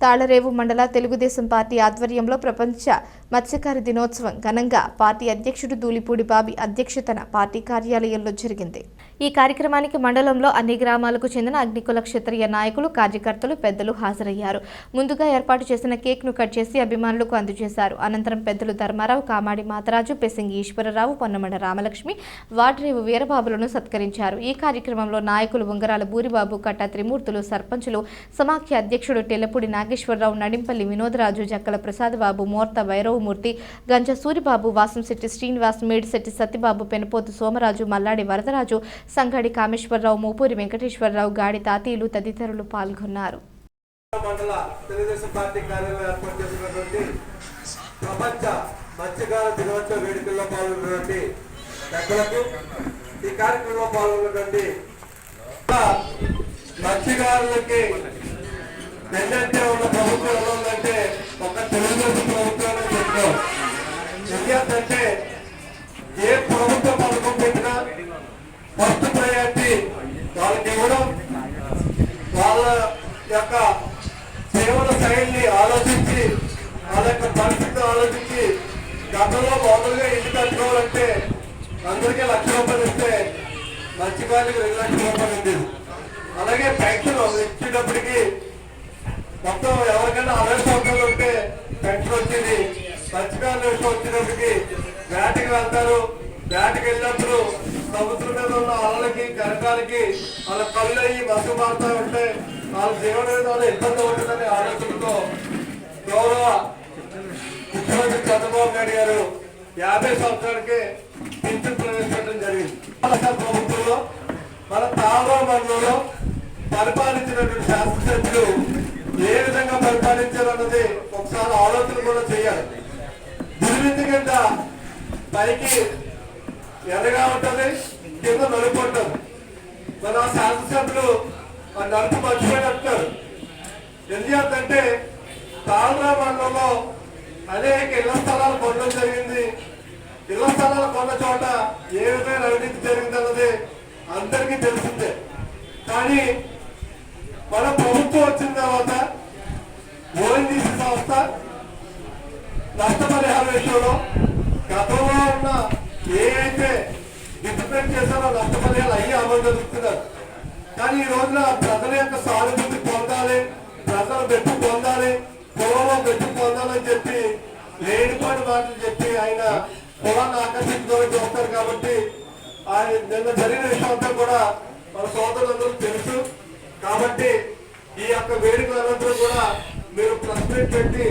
తాళరేవు మండల తెలుగుదేశం పార్టీ ఆధ్వర్యంలో ప్రపంచ మత్స్యకార దినోత్సవం ఘనంగా పార్టీ అధ్యక్షుడు దూలిపూడి బాబి అధ్యక్షతన పార్టీ కార్యాలయంలో జరిగింది. ఈ కార్యక్రమానికి మండలంలో అన్ని గ్రామాలకు చెందిన అగ్నికుల క్షత్రియ నాయకులు కార్యకర్తలు పెద్దలు హాజరయ్యారు. ముందుగా ఏర్పాటు చేసిన కేక్ను కట్ చేసి అభిమానులకు అందజేశారు. అనంతరం పెద్దలు ధర్మారావు కామాడి మాతరాజు పెసింగి ఈశ్వరరావు పొన్నమండ రామలక్ష్మి వాడ్రేవు వీరబాబులను సత్కరించారు. ఈ కార్యక్రమంలో నాయకులు ఉంగరాల బూరిబాబు కట్ట త్రిమూర్తులు సర్పంచులు సమాఖ్య అధ్యక్షుడు టెల్లపూడి నాగేశ్వరరావు నడింపల్లి వినోదరాజు జక్కల ప్రసాదబాబు మోర్త భైరవమూర్తి గంజ సూరిబాబు వాసంశెట్టి శ్రీనివాస్ మేడిశెట్టి సత్యబాబు పెనుపోతు సోమరాజు మల్లాడి వరదరాజు సంగడి కామేశ్వరరావు మూపూరి వెంకటేశ్వరరావు గాడి తాతీలు తదితరులు పాల్గొన్నారు. మండల తెలుగుదేశం పార్టీ కార్యాలయం ఏర్పాటు చేసినటువంటి ప్రపంచ మత్స్యకార దినోత్సవ వేడుకల్లో పాల్గొన్నటువంటి పెద్దలకు ఈ కార్యక్రమంలో పాల్గొన్నటువంటి మత్స్యకారులకి వెన్నంటే ఉన్న ప్రభుత్వం ఎలా ఉందంటే ఒక తెలుగుదేశం ప్రభుత్వం చెప్తాం ఎందుకంటే యొక్క సేవల శైలిని ఆలోచించి వాళ్ళ యొక్క పరిస్థితి ఆలోచించి గతంలో మామూలుగా ఇల్లు కట్టుకోవాలంటే అందరికీ లక్ష రూపాయలు ఇస్తే మంచి వాళ్ళకి రెండు లక్షల రూపాయలు ఉండేది. అలాగే పెన్షన్ ఇచ్చేటప్పటికి మొత్తం ఎవరికైనా అరవై సంవత్సరాలు ఉంటే పెన్షన్ వచ్చింది మత్స్యకారుల విషయం వచ్చినప్పటికి వేటకి వెళ్తారు. వేటకి వెళ్ళినప్పుడు సముద్రం మీద ఉన్న అలలకి కరకాలకి వాళ్ళ కళ్ళు అయ్యి బస్సు మారుతూ ఉంటే వాళ్ళ దేవుడు విధానం ఇబ్బంది అవుతుందనే ఆలోచనతో గౌరవ ముఖ్యమంత్రి చంద్రబాబు నాయుడు గారు యాభై సంవత్సరాలకి పింఛన్ ప్రవేశపెట్టడం జరిగింది. ప్రభుత్వంలో మన తావా మండలంలో పరిపాలించినటువంటి శాసనసభ్యులు ఏ విధంగా పరిపాలించాలన్నది ఒకసారి ఆలోచన కూడా చేయాలి. దుర్వింది కింద పైకి ఎర్రగా ఉంటుంది కింద నలుపు ఉంటుంది మన శాసనసభ్యులు ఆ మర్చిపోయి మర్చిపోయినట్టున్నారు ఎందుకంటే తాళరా మండలంలో అనేక ఇళ్ళ స్థలాలు కొనడం జరిగింది. ఇళ్ళ స్థలాలు కొన్న చోట ఏ విధమైన అవినీతి జరిగిందన్నది అందరికీ తెలిసిందే. కానీ మన ప్రభుత్వం వచ్చిన తర్వాత ఓఎన్జీసీ సంస్థ నష్టపరిహారం విషయంలో గతంలో ఉన్న ఏ అయితే ఇంప్లిమెంట్ చేశారో నష్టపరిహారాలు అయ్యి అమలు జరుగుతున్నారు. కానీ ఈ రోజున ప్రజల యొక్క సానుభూతి పొందాలి ప్రజల మెప్పు పొందాలి పొలంలో మెప్పు పొందాలని చెప్పి లేనిపోయిన మాటలు చెప్పి ఆయన పొలాన్ని ఆకర్షించుకోవడం చూస్తారు కాబట్టి ఆయన నిన్న జరిగిన విషయం అంతా కూడా మన సోదరులందరూ తెలుసు. కాబట్టి ఈ యొక్క వేడుక అనంతరం కూడా మీరు ప్రెస్ మీట్ పెట్టి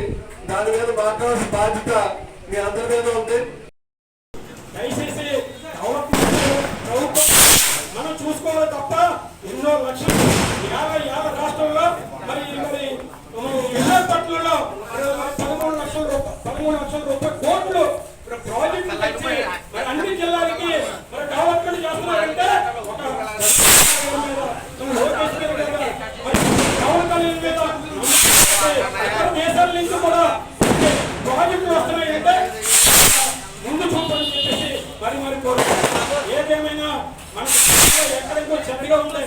దాని మీద మాట్లాడాల్సిన బాధ్యత మీ అందరి మీద ఉంది. ఎన్నో లక్షలు యాభై యాభై రాష్ట్రంలో మరి మరి విశాఖపట్నంలో మరి పదమూడు లక్షల రూపాయలు పదమూడు లక్షల రూపాయలు కోట్లు మరి ప్రాజెక్టులు తెచ్చి మరి అన్ని జిల్లాలకి మరి డెవలప్మెంట్ చేస్తున్నారంటే ఒక మరి లోకేష్ గారి మీద మరి పవన్ కళ్యాణ్ మీద ఇతర దేశాల నుంచి కూడా ప్రాజెక్టులు వస్తున్నాయంటే ముందు చూపని చెప్పేసి మరి మరి కోరుకుంటున్నాను ఏదేమైనా మనకు ఎక్కడికో చెడ్డగా ఉంది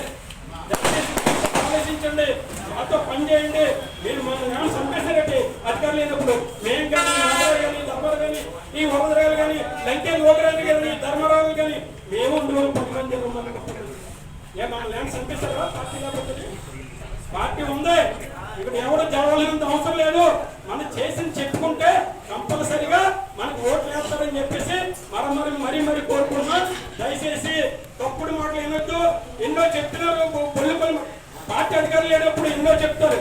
ఆలోచించండి. మాతో పని చేయండి. మీరు మన నాన్న చంపేశారండి అధికారులు లేనప్పుడు మేము కానీ నాగరావు కానీ ధర్మారావు కానీ ఈ వరదరాలు కానీ లంకేలు ఓగరాలు కానీ ధర్మారావు కానీ మేము ఉండేవారు పది మంది ఏ మన ల్యాండ్ చంపేశారా పార్టీ లేకపోతే పార్టీ ఉంది. ఇక్కడ ఎవరు జరగలేనంత అవసరం లేదు. మనం చేసింది చెప్పుకుంటే ఎన్నో చెప్తున్నారు పొల్లి పార్టీ అధికారులు లేనప్పుడు ఎన్నో చెప్తారు.